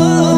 oh.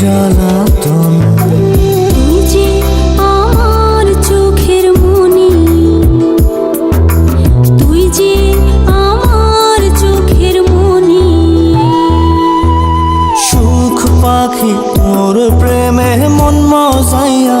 জ্বালাতন। যে আমার চোখের তুই যে আমার চোখের মনি। সুখ পাখি তোর প্রেমে মন মজাইয়া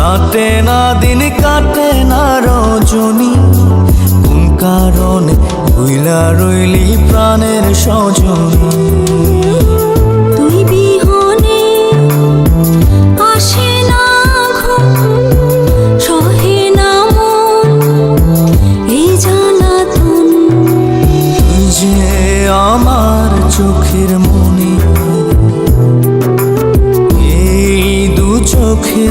কাটে না দিন কাটে না রজনী। কোন কারণে ভুইলা রইলি প্রাণের সজনী? আমার চোখের এই দু চোখে